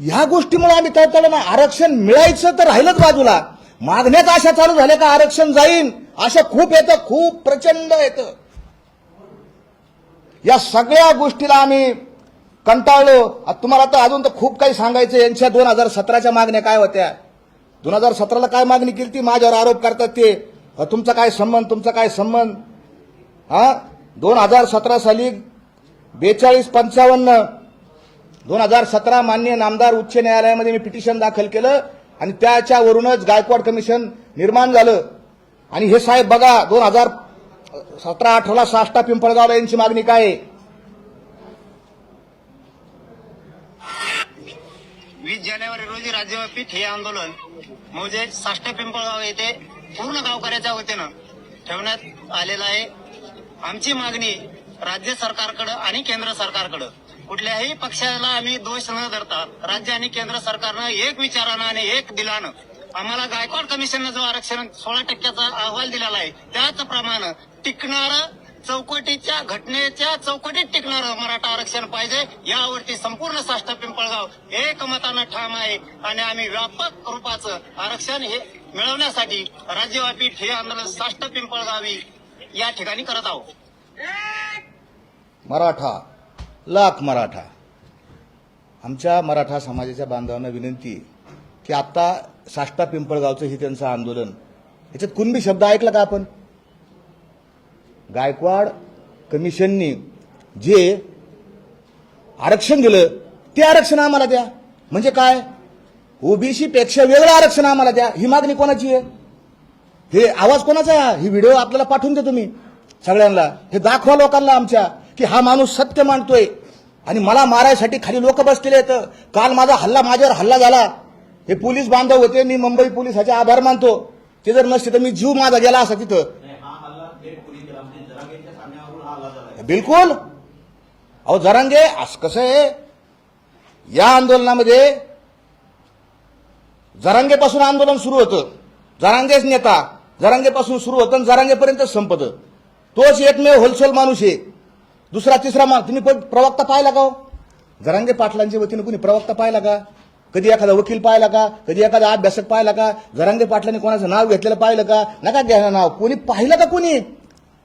ह्या गोष्टीमुळे आम्ही तळतळ ना आरक्षण मिळायचं तर राहिलंच बाजूला. मागण्याच आशा चालू झाल्या का आरक्षण जाईन? अशा खूप येतं खूप प्रचंड येतं. या सगळ्या गोष्टीला आम्ही कंटाळलो. तुम्हाला तर अजून तर खूप काही सांगायचं यांच्या दोन हजार सतराच्या मागण्या काय होत्या? दोन हजार सतराला काय मागणी केली ती? माझ्यावर आरोप करतात ते. तुमचा काय संबंध? तुमचा काय संबंध? हा? दोन हजार सतरा साली बेचाळीस पंचावन्न दोन हजार सतरा मान्य नामदार उच्च न्यायालयामध्ये मी पिटिशन दाखल केलं आणि त्याच्यावरूनच गायकवाड कमिशन निर्माण झालं. आणि हे साहेब बघा दोन हजार सतरा अठराला साष्टा पिंपळगावला यांची मागणी काय आहे? वीस जानेवारी रोजी राज्यव्यापी ठिय्या आंदोलन म्हणजे साष्टा पिंपळगाव येथे पूर्ण गावकऱ्याच्या वतीनं ठेवण्यात आलेलं आहे. आमची मागणी राज्य सरकारकडं आणि केंद्र सरकारकडं. कुठल्याही पक्षाला आम्ही दोष न धरता राज्य आणि केंद्र सरकारनं एक विचारानं आणि एक दिलानं आम्हाला गायकवाड कमिशननं जो आरक्षण सोळा टक्क्याचा अहवाल दिलेला आहे त्याचप्रमाणे टिकणार चौकटीच्या घटनेच्या चौकटीत टिकणारं मराठा आरक्षण पाहिजे यावरती संपूर्ण साष्ट पिंपळगाव एकमतानं ठाम आहे आणि आम्ही व्यापक रूपाचं आरक्षण हे मिळवण्यासाठी राज्यव्यापी ठे आंदोलन साष्ट पिंपळगावी या ठिकाणी करत आहोत. मराठा लाख मराठा. आमच्या मराठा समाजाच्या बांधवांना विनंती आहे की आता साष्टा पिंपळगावचं हे त्यांचं आंदोलन याच्यात कुणबी शब्द ऐकला का आपण? गायकवाड कमिशननी जे आरक्षण दिलं ते आरक्षण आम्हाला द्या. म्हणजे काय? ओबीसी पेक्षा वेगळं आरक्षण आम्हाला द्या. ही मागणी कोणाची आहे? हे आवाज कोणाचा आहे? ही व्हिडिओ आपल्याला पाठवून दे तुम्ही सगळ्यांना. हे दाखवा लोकांना आमच्या की हा माणूस सत्य मांडतोय आणि मला मारायसाठी खाली लोक बसलेले आहेत. काल माझा हल्ला माझ्यावर हल्ला झाला. हे पोलीस बांधव होते मी मुंबई पोलिसाचे आभार मानतो. ते जर नसते तर मी जीव माझा गेला असा तिथं. बिलकुल. अहो जरांगे असं कसं आहे? या आंदोलनामध्ये जरांगेपासून आंदोलन सुरू होतं. जरांगेच नेता. जरांगेपासून सुरू होतं आणि जरांगेपर्यंत संपतं. तोच एकमेव होलसेल माणूस आहे. दुसरा तिसरा माल तुम्ही पण प्रवक्ता पाहिला का हो? जरांगे पाटलांच्या वतीने कुणी प्रवक्ता पाहिला का? कधी एखादा वकील पाहिला का? कधी एखादा अभ्यासक पाहिला का? जरांगे पाटलांनी कोणाचं नाव घेतलेलं पाहिलं का? नका घ्या नाव. कोणी पाहिलं का कोणी?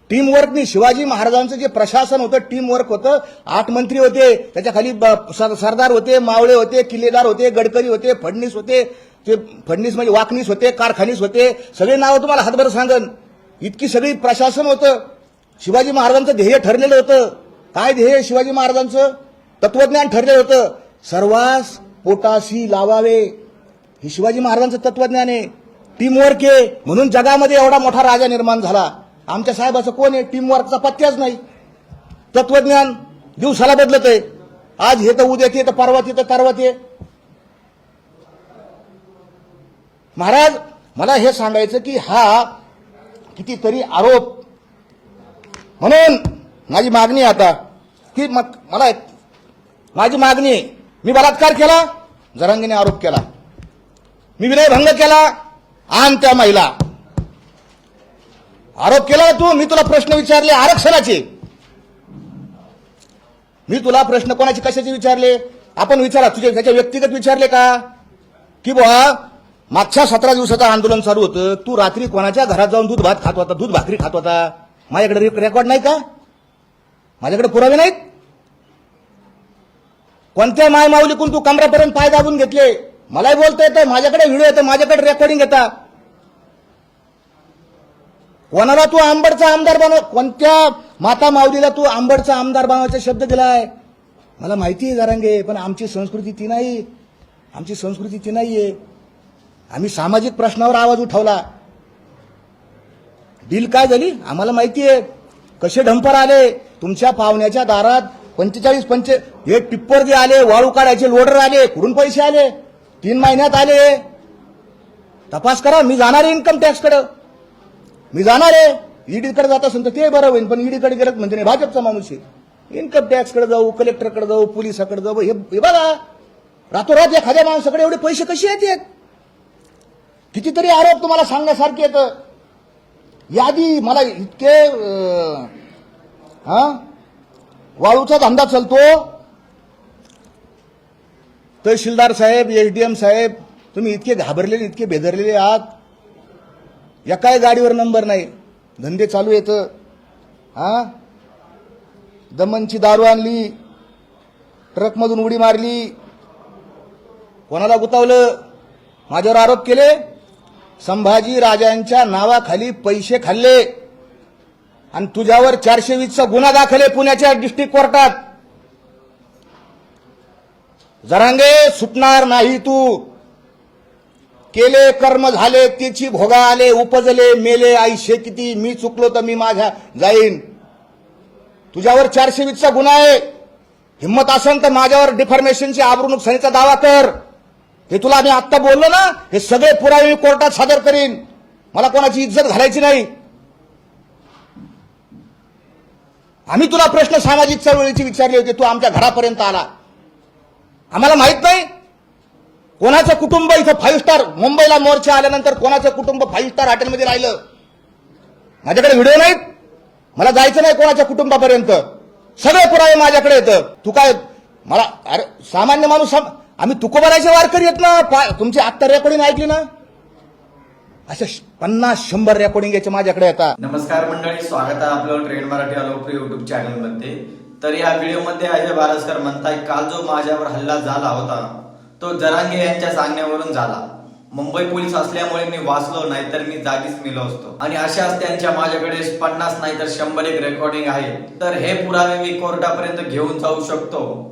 टीमवर्कनी शिवाजी महाराजांचं जे प्रशासन होतं टीमवर्क होतं आठ मंत्री होते त्याच्याखाली ब- सरदार होते मावळे होते किल्लेदार होते गडकरी होते फडणीस होते ते फडणीस म्हणजे वाकणीस होते कारखानीस होते सगळे नाव तुम्हाला हातभर सांगन. इतकी सगळी प्रशासन होतं. शिवाजी महाराजांचं ध्येय ठरलेलं होतं. काय ध्येय शिवाजी महाराजांचं? तत्वज्ञान ठरलेलं होतं. सर्वास पोटाशी लावावे. हे शिवाजी महाराजांचं तत्वज्ञान आहे. टीमवर्क आहे. म्हणून जगामध्ये एवढा मोठा राजा निर्माण झाला. आमच्या साहेबाचं कोण आहे? टीमवर्कचा पत्त्याच नाही. तत्वज्ञान दिवसाला बदलत आहे आज हे तर उद्या ते तर परवा ते तर तरवा ते. महाराज मला हे सांगायचं की हा कितीतरी आरोप म्हणून माझी मागणी आहे आता की मग मला माझी मागणी आहे. मी बलात्कार केला जरांगीने आरोप केला. मी विनयभंग केला आण त्या महिला. आरोप केला तू मी तुला प्रश्न विचारले आरक्षणाचे. मी तुला प्रश्न कोणाचे कशाचे विचारले? आपण विचारा तुझे त्याच्या व्यक्तिगत विचारले का? की बुवा मागच्या सतरा दिवसाचं आंदोलन चालू होतं. तू रात्री कोणाच्या घरात जाऊन दूध भात खात होता? दूध भाकरी खात होता? माझ्याकडे रेकॉर्ड नाही का माझ्याकडे पुरावे नाहीत? कोणत्या माय माऊलीकून तू कमरापर्यंत पाय दाबून घेतले? मलाही बोलता येतं माझ्याकडे व्हिडिओ येतं माझ्याकडे रेकॉर्डिंग येतात कोणाला तू आंबडचा आमदार बनव कोणत्या माता माऊलीला तू आंबडचा आमदार बनवायचा शब्द दिलाय? मला माहिती आहे जरांगे पण आमची संस्कृती ती नाही. आमची संस्कृती ती नाहीये. आम्ही सामाजिक प्रश्नावर आवाज उठवला. डील काय झाली? आम्हाला माहिती आहे कसे डंपर आले? तुमच्या पाहुण्याच्या दारात पंचेचाळीस पंचे हे टिप्पर जे आले वाळू काढायचे लोडर आले कुठून पैसे आले? तीन महिन्यात आले. तपास करा मी जाणार आहे इन्कम टॅक्सकडं मी जाणार आहे. ईडीकडे जात असेल तर ते बरं होईल पण ईडीकडे गेलं म्हणजे नाही भाजपचा माणूस आहे. इन्कम टॅक्सकडे जाऊ कलेक्टरकडे जाऊ पोलिसाकडे जाऊ हे हे बघा. रातोरात एखाद्या माणसाकडे एवढे पैसे कसे येतात? कितीतरी आरोप तुम्हाला सांगण्यासारखे येतं यादी मला इतके हा? वाळूचा धंदा चालतो. तहसीलदार साहेब एसडीएम साहेब तुम्ही इतके घाबरलेले इतके बेदरलेले आहात. एकाही गाडीवर नंबर नाही. धंदे चालू येतं हा? दमनची दारू आणली. ट्रकमधून उडी मारली. कोणाला गुतावलं? माझ्यावर आरोप केले? संभाजी राजांच्या नावाखाली पैसे खाल्ले. आणि तुझ्यावर चारशे वीसचा गुन्हा दाखल आहे पुण्याच्या डिस्ट्रिक्ट कोर्टात जरांगे सुटणार नाही तू. केले कर्म झाले तिची भोगा आले उपजले मेले आईशे किती मी चुकलो तर मी माझ्या जाईन. तुझ्यावर चारशे वीसचा गुन्हा आहे. हिंमत असेल तर माझ्यावर डिफॉर्मेशनची आबरू नुकसानीचा दावा कर. हे तुला मी आत्ता बोललो ना हे सगळे पुरावे मी कोर्टात सादर करीन. मला कोणाची इज्जत घालायची नाही. आम्ही तुला प्रश्न सामाजिक चळवळीची विचारले होते तू आमच्या घरापर्यंत आला. आम्हाला माहीत नाही कोणाचं कुटुंब इथं फाईव्ह स्टार मुंबईला मोर्चा आल्यानंतर कोणाचं कुटुंब फाईव्ह स्टार हॉटेलमध्ये राहिलं. माझ्याकडे व्हिडिओ नाहीत. मला जायचं नाही कोणाच्या कुटुंबापर्यंत. सगळे पुरावे माझ्याकडे येतं. तू काय मला अरे सामान्य माणूस सम- आम्ही तुकोबाराचे वारकरी येत ना. तुमची आत्ता रेकॉर्डिंग ऐकली ना? अशा पन्नास शंभर रेकॉर्डिंग याचे माझ्याकडे येतात नमस्कार मंडळी स्वागत आहे आपलं ट्रेन मराठी लोकप्रिय युट्यूब चॅनलमध्ये. तर या व्हिडिओमध्ये अजय बारसकर म्हणताय काल जो माझ्यावर हल्ला झाला होता तो जरांगे यांच्या सांगण्यावरून झाला. मुंबई पोलीस असल्यामुळे मी वाचलो नाही तर मी जागीच मिलो असतो. आणि अशाच त्यांच्या माझ्याकडे पन्नास नाही तर शंभर एक रेकॉर्डिंग आहे. तर हे पुरावे मी कोर्टापर्यंत घेऊन जाऊ शकतो.